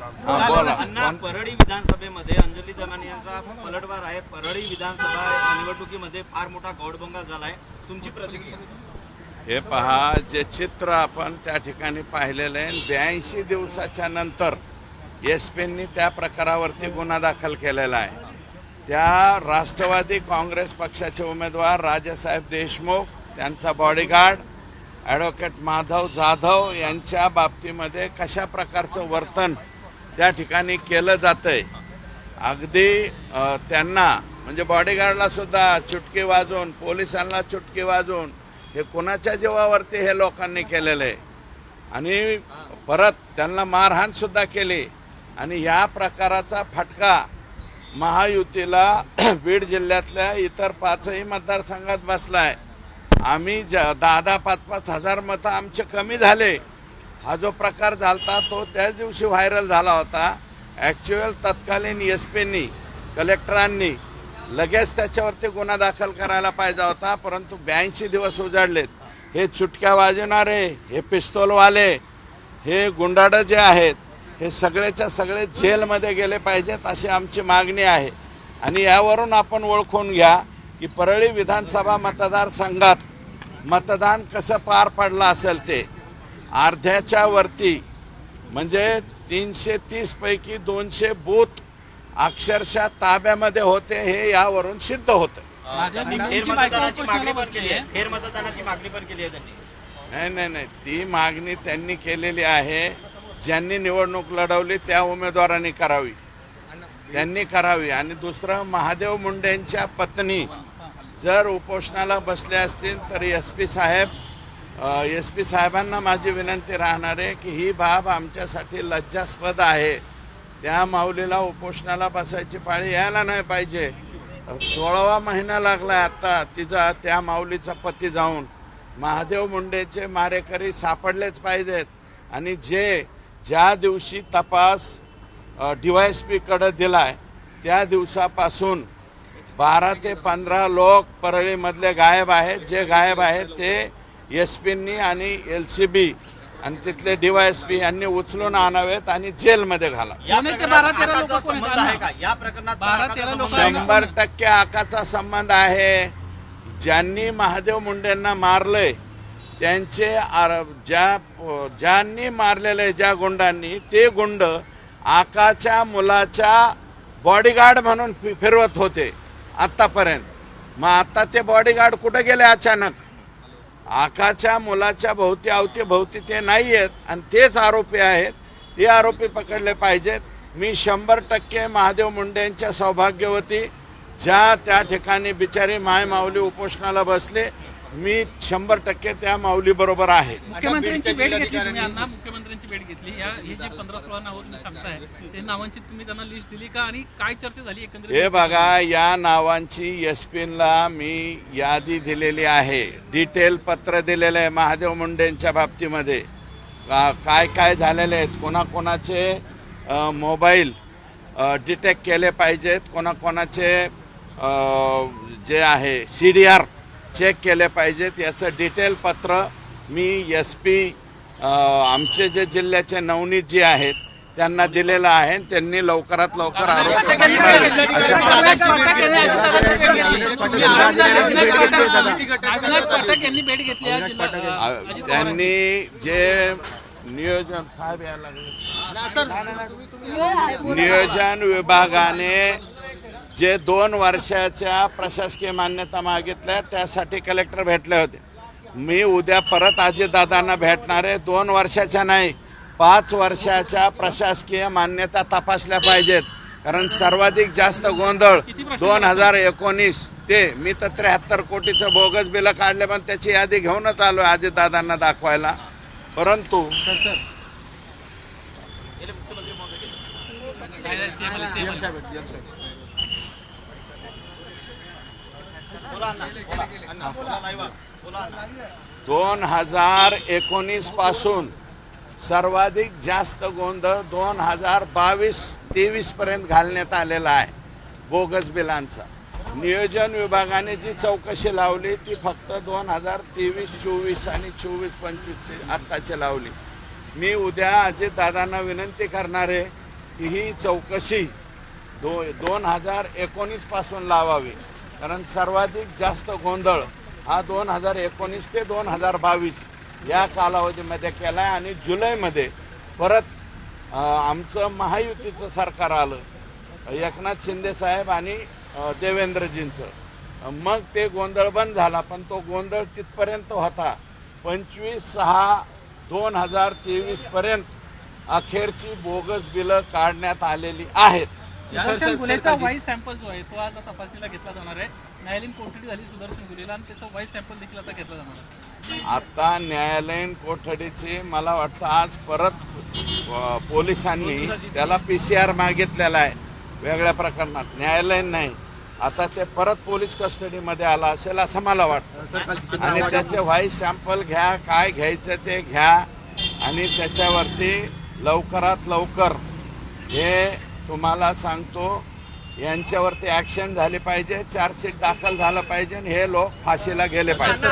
हा, बोला. अण्णा परळी विधानसभेमध्ये अंजली दमानी यांचा पलटवार आहे. परळी विधानसभा निवडणुकीमध्ये फार मोठा गौडबंगा झालाय. तुमची प्रतिक्रिया? हे पहा जे चित्र आपण त्या ठिकाणी पाहिलेलं आहे ब्याऐंशी दिवसाच्या नंतर एस पींनी त्या प्रकारावरती गुन्हा दाखल केलेला आहे. त्या राष्ट्रवादी काँग्रेस पक्षाचे उमेदवार राजासाहेब देशमुख त्यांचा बॉडीगार्ड ॲडव्होकेट माधव जाधव यांच्या बाबतीमध्ये कशा प्रकारचं वर्तन त्या ठिकाणी केलं जातंय. अगदी त्यांना म्हणजे बॉडीगार्डला सुद्धा चुटकी वाजवून पोलिसांना चुटकी वाजवून हे कोणाच्या जीवावरती हे लोकांनी केलेलं आहे? आणि परत त्यांना मारहाण सुद्धा केली. आणि या प्रकाराचा फटका महायुतीला बीड जिल्ह्यातल्या इतर पाचही मतदारसंघात बसला आहे आम्ही ज दहा दहा पाच पाच हजार मतं आमचे कमी झाले. हा जो प्रकार झाला तो त्याच दिवशी व्हायरल झाला होता. ॲक्च्युअल तत्कालीन एस पींनी कलेक्टरांनी लगेच त्याच्यावरती गुन्हा दाखल करायला पाहिजे होता परंतु ब्याऐंशी दिवस उजाडलेत. हे चुटक्या वाजवणारे हे पिस्तोलवाले हे गुंडाड जे आहेत हे सगळेच्या सगळे जेलमध्ये गेले पाहिजेत अशी आमची मागणी आहे. आणि यावरून आपण ओळखून घ्या की परळी विधानसभा मतदारसंघात मतदान कसं पार पडलं असेल ते. अर्ध्याच्या वरती म्हणजे तीनशे तीस पैकी दोनशे बूथ अक्षरशः ताब्यामध्ये होते हे यावरून सिद्ध होतं. त्यांनी फेर मतदानाची मागणी पण केली आहे. फेर मतदानाची मागणी पण केली आहे त्यांनी. नाही नाही नाही. ती मागणी त्यांनी केलेली आहे. ज्यांनी निवडणूक लढवली त्या उमेदवारांनी करावी. त्यांनी करावी. आणि दुसरं महादेव मुंडेंच्या पत्नी जर उपोषणाला बसले असतील तर S P saheb S P साहेबांना माझी विनंती राहणार आहे की ही बाब आमच्यासाठी लज्जास्पद आहे. त्या माऊलीला उपोषणाला बसायची पाळी यायला नाही पाहिजे. सोळावा महिना लागला आता तिचा त्या माऊलीचा पती जाऊन. महादेव मुंडेचे मारेकरी सापडलेच पाहिजेत. आणि जे ज्या दिवशी तपास डीवायएसपीकडे दिलाय त्या दिवसापासून बारा ते पंधरा लोक परळीमधले गायब आहेत. जे गायब आहेत ते एस पींनी आणि एल सी बी आणि तिथले डीवायएसपी यांनी उचलून आणावेत आणि जेलमध्ये घाला? शंभर टक्के आकाचा संबंध आहे. ज्यांनी महादेव मुंडेंना मारलंय त्यांचे आर- ज्या ज्यांनी मारलेले ज्या गुंडांनी ते गुंड आकाच्या मुलाच्या बॉडीगार्ड म्हणून फि- फिरवत होते आत्तापर्यंत मग आता ते बॉडीगार्ड कुठे गेले अचानक? आकाच्या मुलाच्या भोवती अवती भोवती ते नाही आहेत आणि तेच आरोपी आहेत. ते आरोपी पकडले पाहिजेत. मी शंभर टक्के महादेव मुंडेंच्या सौभाग्यवती ज्या त्या ठिकाणी बिचारी माय माऊली उपोषणाला बसले मी शंभर टक्के त्या माऊली बरोबर आहे भेट घेतली. या हे जे पंधरा सोळा नाव तुम्ही सांगताय ते नावांची तुम्ही त्यांना लिस्ट दिली का? आणि काय चर्चा झाली एकंदरीत? हे बघा या नावांची एसपीला मी यादी दिलेली आहे. डिटेल पत्र दिलेलं आहे महादेव मुंडेंच्या बाबतीमध्ये. काय काय झालेले आहेत कोणाकोणाचे मोबाईल डिटेक्ट केले पाहिजेत. कोणाकोणाचे जे आहे सी डी आर चेक केले पाहिजेत. याचं डिटेल पत्र मी एस पी आमचे जे जिल्ह्याचे नवनीत जी आहेत त्यांना दिलेलं आहे त्यांनी लवकरात लवकर आरोप त्यांनी जे नियोजन साहेब यायला नियोजन विभागाने जे दोन वर्षाच्या प्रशासकीय मान्यता मागितल्या त्यासाठी कलेक्टर भेटले होते. मी उद्या परत अजितदादांना भेटणार आहे. दोन वर्षाच्या नाही पाच वर्षाच्या प्रशासकीय मान्यता तपासल्या पाहिजेत. कारण सर्वाधिक जास्त गोंधळ दोन हजार एकोणीस ते मी तर त्र्याहत्तर कोटीचं बोगस बिलं काढले पण त्याची यादी घेऊनच आलो अजितदादांना दाखवायला. परंतु बोला. दोन हजार एकोणीसपासून सर्वाधिक जास्त गोंधळ दोन हजार बावीस तेवीस पर्यंत घालण्यात आलेला आहे बोगस बिलांचा. नियोजन विभागाने जी चौकशी लावली ती फक्त दोन हजार तेवीस चोवीस आणि चोवीस पंचवीसची आत्ताची लावली. मी उद्या अजित दादांना विनंती करणार आहे की ही चौकशी दो दोन हजार एकोणीसपासून लावावी कारण सर्वाधिक जास्त गोंधळ हा दोन हजार एकोणीस ते दोन हजार बावीस या कालावधीमध्ये केला आहे आणि जुलैमध्ये परत आमचं महायुतीचं सरकार आलं एकनाथ शिंदे साहेब आणि देवेंद्रजींचं. मग ते गोंधळ बंद झाला पण तो गोंधळ तिथपर्यंत होता. पंचवीस सहा दोन हजार तेवीस पर्यंत अखेरची बोगस बिलं काढण्यात आलेली आहेत. सुदर्शन गुन्ह्याचा वाईस सॅम्पल जो आहे तो आज तपासणीला घेतला जाणार आहे. न्यायालयीन कोठडी झाली सुदर्शन आणि त्याचा वाईस सॅम्पल देखील आता घेतला जाणार आता न्यायालयीन कोठडीचे मला वाटतं आज परत पोलिसांनी त्याला पी सी आर मागितलेला आहे वेगळ्या प्रकरणात. न्यायालयीन नाही. आता ते परत पोलीस कस्टडीमध्ये आला असेल असं मला वाटतं. आणि त्याचे व्हाईस सॅम्पल घ्या काय घ्यायचं ते घ्या. आणि त्याच्यावरती लवकरात लवकर हे तुम्हाला सांगतो यांच्यावरती ॲक्शन झाली पाहिजे. चार्जशीट दाखल झालं पाहिजे आणि हे लोक फाशीला गेले पाहिजे.